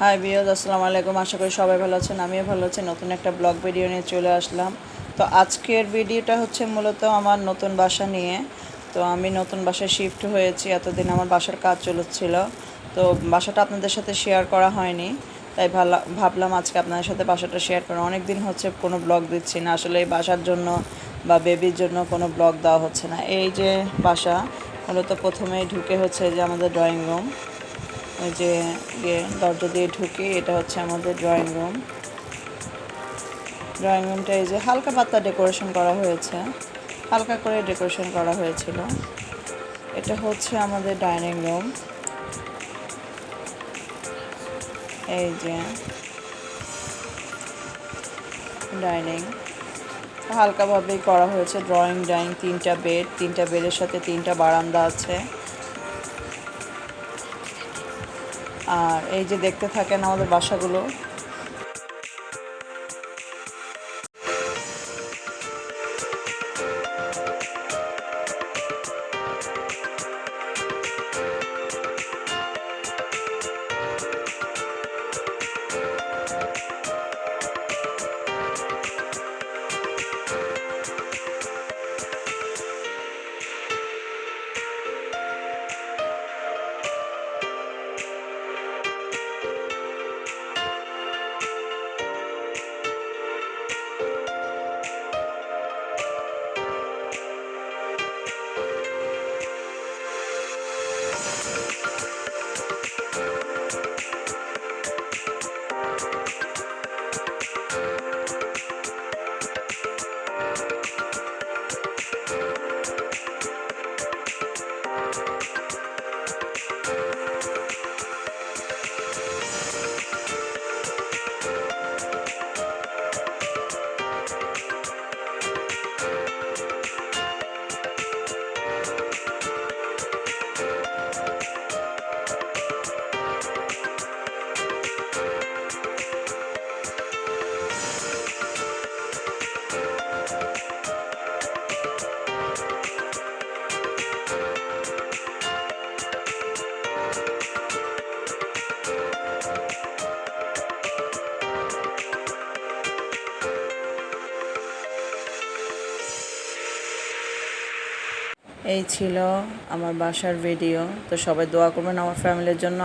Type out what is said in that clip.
High বিয়দ আসসালামু আলাইকুম। আশা করি সবাই ভালো আছেন, আমিও ভালো আছি। নতুন একটা ব্লগ ভিডিও নিয়ে চলে আসলাম। তো আজকের ভিডিওটা হচ্ছে মূলত আমার নতুন বাসা নিয়ে। তো আমি নতুন বাসায় শিফট হয়েছি, এতদিন আমার বাসার কাজ চলেছিল তো বাসাটা আপনাদের সাথে শেয়ার করা হয়নি, তাই ভালো, ভাবলাম আজকে আপনাদের সাথে বাসাটা শেয়ার করা অনেক দিন হচ্ছে কোনো ব্লগ দিচ্ছি না, আসলে এই বাসার জন্য বা বেবির জন্য কোনো ব্লগ দেওয়া হচ্ছে না। এই যে বাসা, মূলত প্রথমেই ঢুকে হচ্ছে যে আমাদের ড্রয়িং রুম ওই যে ইয়ে দরজা দিয়ে ঢুকে এটা হচ্ছে আমাদের ড্রয়িং রুম ড্রয়িং রুমটা এই যে হালকা পাতলা ডেকোরেশন করা হয়েছে। হালকা করে ডেকোরেশন করা হয়েছিল। এটা হচ্ছে আমাদের ডাইনিং রুম এই যে ডাইনিং হালকাভাবেই করা হয়েছে। ড্রয়িং ডাইনিং তিনটা বেড তিনটা বেডের সাথে তিনটা বারান্দা আছে। আর এই যে দেখতে থাকেন আমাদের বাসাগুলো এই ছিল আমার বাসার ভিডিও তো সবাই দোয়া করবেন আমার ফ্যামিলির জন্য।